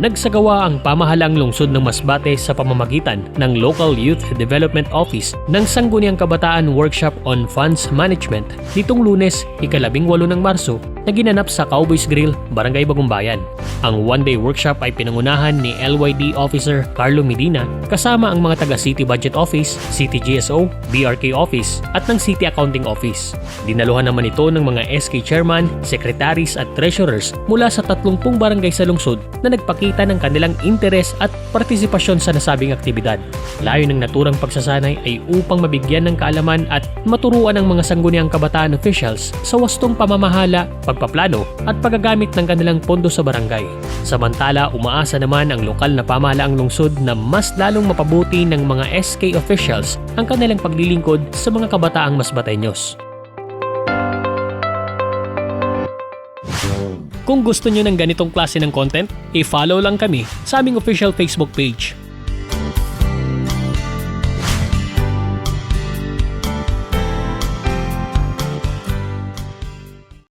nagsagawa ang pamahalang lungsod ng Masbate sa pamamagitan ng Local Youth Development Office ng Sangguniang Kabataan Workshop on Funds Management nitong lunes, ikalabing walo ng Marso na ginanap sa Cowboys Grill, Barangay Bagumbayan. Ang one-day workshop ay pinangunahan ni LYD Officer Carlo Medina kasama ang mga taga City Budget Office, City GSO, BRK Office at ng City Accounting Office. Dinaluhan naman ito ng mga SK Chairman, Secretaries at Treasurers mula sa 30 barangay sa lungsod na nagpakita ng kanilang interes at partisipasyon sa nasabing aktibidad. Layo ng naturang pagsasanay ay upang mabigyan ng kaalaman at maturuan ng mga sangguniang kabataan officials sa wastong pamamahala, pagpaplano at paggagamit ng kanilang pondo sa barangay. Samantala, umaasa naman ang lokal na pamahalaang lungsod na mas lalong mapabuti ng mga SK officials ang kanilang paglilingkod sa mga kabataang masbatenyos. Kung gusto nyo ng ganitong klase ng content, i-follow lang kami sa aming official Facebook page.